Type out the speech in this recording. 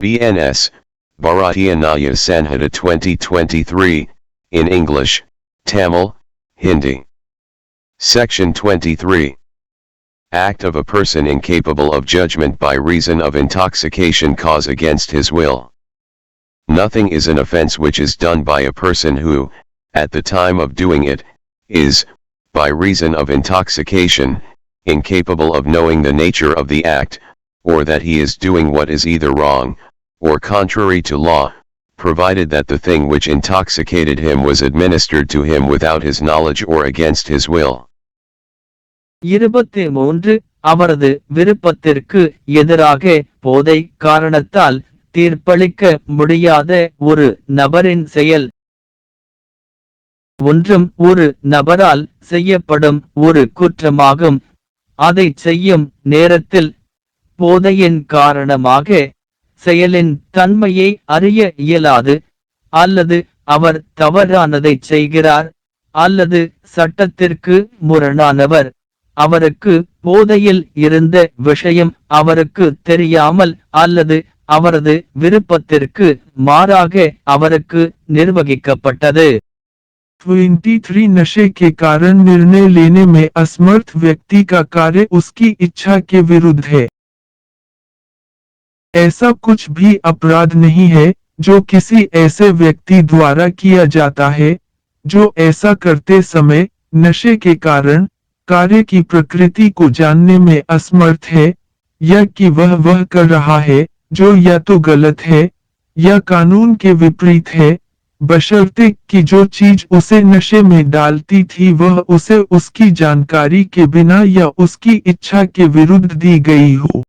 BNS, Bharatiya Naya Sanhita 2023, in English, Tamil, Hindi. Section 23. Act of a person incapable of judgment by reason of intoxication cause against his will. Nothing is an offense which is done by a person who, at the time of doing it, is, by reason of intoxication, incapable of knowing the nature of the act, or that he is doing what is either wrong, or contrary to law, provided that the thing which intoxicated him was administered to him without his knowledge or against his will. இருபத்தி மூன்று அவரது விருப்பத்திற்கு எதிராக போதை காரணத்தால் தீர்ப்பளிக்க முடியாத ஒரு நபரின் செயல் ஒன்றும் ஒரு நபரால் செய்யப்படும் ஒரு குற்றமாகும் அதை செய்யும் நேரத்தில் போதையின் காரணமாக செயலின் தன்மையை அறிய இயலாது அல்லது அவர் தவறானதை செய்கிறார் அல்லது சட்டத்திற்கு முரணானவர் அவருக்கு போதையில் இருந்த விஷயம் அவருக்கு தெரியாமல் அல்லது அவரது விருப்பத்திற்கு மாறாக அவருக்கு நிர்வகிக்கப்பட்டது 23 नशे के कारण निर्णय लेने में असमर्थ व्यक्ति का कार्य उसकी इच्छा के विरुद्ध है ऐसा कुछ भी अपराध नहीं है, जो किसी ऐसे व्यक्ति द्वारा किया जाता है, जो ऐसा करते समय नशे के कारण कार्य की प्रकृति को जानने में असमर्थ है, या कि वह वह कर रहा है, जो या तो गलत है, या कानून के विपरीत है, बशर्ते कि जो चीज़ उसे नशे में डालती थी वह उसे उसकी जानकारी के बिना या उसकी इच्छा के विरुद्ध दी गई हो।